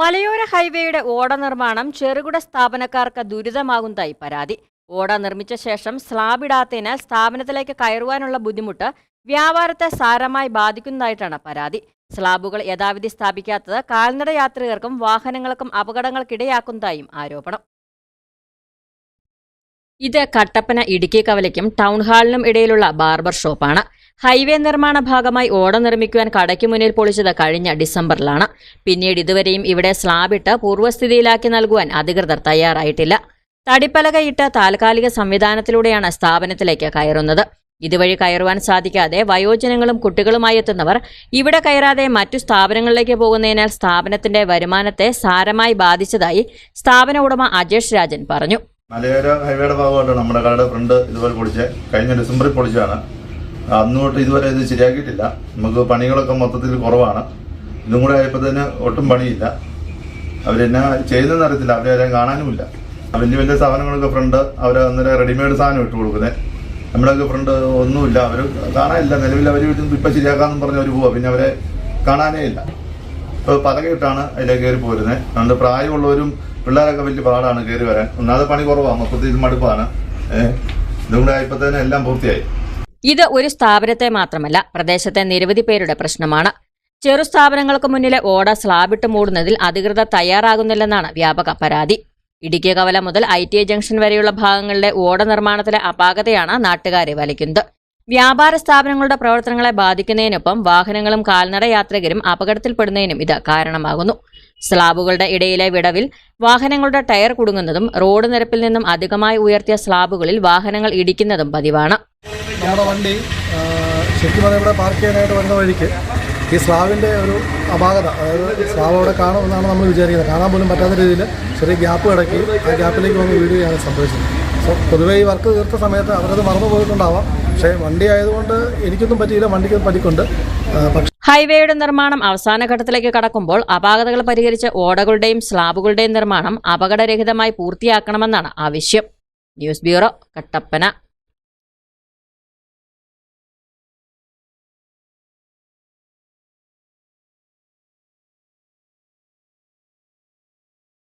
മലയോര ഹൈവേയുടെ ഓട നിർമ്മാണം ചെറുകിട സ്ഥാപനക്കാർക്ക് ദുരിതമാകുന്നതായി പരാതി. ഓട നിർമ്മിച്ച ശേഷം സ്ലാബ് ഇടാത്തതിനാൽ സ്ഥാപനത്തിലേക്ക് കയറുവാനുള്ള ബുദ്ധിമുട്ട് വ്യാപാരത്തെ സാരമായി ബാധിക്കുന്നതായിട്ടാണ് പരാതി. സ്ലാബുകൾ യഥാവിധി സ്ഥാപിക്കാത്തത് കാൽനട യാത്രികർക്കും വാഹനങ്ങൾക്കും അപകടങ്ങൾക്കിടയാക്കുന്നതായും ആരോപണം. ഇത് കട്ടപ്പന ഇടുക്കി കവലയ്ക്കും ടൗൺ ഹാളിനും ഇടയിലുള്ള ബാർബർ ഷോപ്പാണ്. ഹൈവേ നിർമ്മാണ ഭാഗമായി ഓട നിർമ്മിക്കുവാൻ കടയ്ക്ക് മുന്നിൽ പൊളിച്ചത് കഴിഞ്ഞ ഡിസംബറിലാണ്. പിന്നീട് ഇതുവരെയും ഇവിടെ സ്ലാബിട്ട് പൂർവസ്ഥിതിയിലാക്കി നൽകുവാൻ അധികൃതർ തയ്യാറായിട്ടില്ല. തടിപ്പലകയിട്ട് താൽക്കാലിക സംവിധാനത്തിലൂടെയാണ് സ്ഥാപനത്തിലേക്ക് കയറുന്നത്. ഇതുവഴി കയറുവാൻ സാധിക്കാതെ വയോജനങ്ങളും കുട്ടികളുമായി എത്തുന്നവർ ഇവിടെ കയറാതെ മറ്റു സ്ഥാപനങ്ങളിലേക്ക് പോകുന്നതിനാൽ സ്ഥാപനത്തിന്റെ വരുമാനത്തെ സാരമായി ബാധിച്ചതായി സ്ഥാപന ഉടമ അജേഷ് രാജൻ പറഞ്ഞു. മലയോര ഹൈവേയുടെ ഭാഗമായിട്ടാണ് നമ്മുടെ കടയുടെ ഫ്രണ്ട് ഇതുപോലെ പൊളിച്ച് കഴിഞ്ഞ ഡിസംബറിൽ പൊളിച്ചതാണ്. അന്ന് തൊട്ട് ഇതുവരെ ഇത് ശരിയാക്കിയിട്ടില്ല. നമുക്ക് പണികളൊക്കെ മൊത്തത്തിൽ കുറവാണ്. ഇതും കൂടെ ആയപ്പോൾ തന്നെ ഒട്ടും പണിയില്ല. അവരെന്നാ ചെയ്യുന്നതെന്ന് അറിയത്തില്ല. അവരെ ആരെയും കാണാനുമില്ല. വലിയ വലിയ സാധനങ്ങളൊക്കെ ഫ്രണ്ട് അവർ അന്നേരം റെഡിമെയ്ഡ് സാധനം ഇട്ട് കൊടുക്കുന്നത് നമ്മളൊക്കെ ഫ്രണ്ട് ഒന്നുമില്ല. അവർ കാണാനില്ല. നിലവിൽ അവർ വീട്ടിൽ ഇപ്പം ശരിയാക്കാമെന്ന് പറഞ്ഞ് അവർ പോവാ. പിന്നെ അവരെ കാണാനേ ഇല്ല. ഇപ്പോൾ പലകയിട്ടാണ് അതിലേക്ക് കയറി പോരുന്നത് അതുകൊണ്ട് പ്രായമുള്ളവരും പിള്ളേരൊക്കെ വലിയ പാടാണ് കയറി വരാൻ. ഒന്നാമത് പണി കുറവാണ് മൊത്തത്തിൽ മടുപ്പാണ്. ഏഹ് ഇതും കൂടെ ആയപ്പോൾ തന്നെ എല്ലാം പൂർത്തിയായി. ഇത് ഒരു സ്ഥാപനത്തെ മാത്രമല്ല പ്രദേശത്തെ നിരവധി പേരുടെ പ്രശ്നമാണ്. ചെറു സ്ഥാപനങ്ങൾക്ക് മുന്നിലെ ഓട സ്ലാബിട്ട് മൂടുന്നതിൽ അധികൃതർ തയ്യാറാകുന്നില്ലെന്നാണ് വ്യാപക പരാതി. ഇടുക്കി കവല മുതൽ ഐ ടി ഐ ജംഗ്ഷൻ വരെയുള്ള ഭാഗങ്ങളിലെ ഓട നിർമ്മാണത്തിലെ അപാകതയാണ് നാട്ടുകാരെ വലിക്കുന്നത്. വ്യാപാര സ്ഥാപനങ്ങളുടെ പ്രവർത്തനങ്ങളെ ബാധിക്കുന്നതിനൊപ്പം വാഹനങ്ങളും കാൽനട യാത്രികരും അപകടത്തിൽപ്പെടുന്നതിനും ഇത് കാരണമാകുന്നു. സ്ലാബുകളുടെ ഇടയിലെ വിടവിൽ വാഹനങ്ങളുടെ ടയർ കുടുങ്ങുന്നതും റോഡ് നിരപ്പിൽ നിന്നും അധികമായി ഉയർത്തിയ സ്ലാബുകളിൽ വാഹനങ്ങൾ ഇടിക്കുന്നതും പതിവാണ്. നമ്മുടെ വണ്ടി ശരിക്കും പറഞ്ഞാൽ ഇവിടെ പാർക്ക് ചെയ്യാനായിട്ട് വരുന്ന വഴിക്ക് ഈ സ്ലാവിന്റെ ഒരു അപാകത അതായത് സ്ലാവ് അവിടെ കാണുമെന്നാണ് നമ്മൾ വിചാരിക്കുന്നത്. കാണാൻ പോലും പറ്റാത്ത രീതിയിൽ ചെറിയ ഗ്യാപ്പ് കിടക്കി ആ ഗ്യാപ്പിലേക്ക് വന്ന് വീഴുകയാണ് സംഭവിച്ചത്. സോ പൊതുവേ ഈ വർക്ക് തീർത്ത സമയത്ത് അവരത് മറന്നു പോയിട്ടുണ്ടാവാം. പക്ഷേ വണ്ടി ആയതുകൊണ്ട് എനിക്കൊന്നും പറ്റിയില്ല വണ്ടിക്ക് പറ്റിക്കൊണ്ട്. ഹൈവേയുടെ നിർമ്മാണം അവസാന ഘട്ടത്തിലേക്ക് കടക്കുമ്പോൾ അപാകതകൾ പരിഹരിച്ച് ഓടകളുടെയും സ്ലാബുകളുടെയും നിർമ്മാണം അപകടരഹിതമായി പൂർത്തിയാക്കണമെന്നാണ് ആവശ്യം. News bureau Kattappana.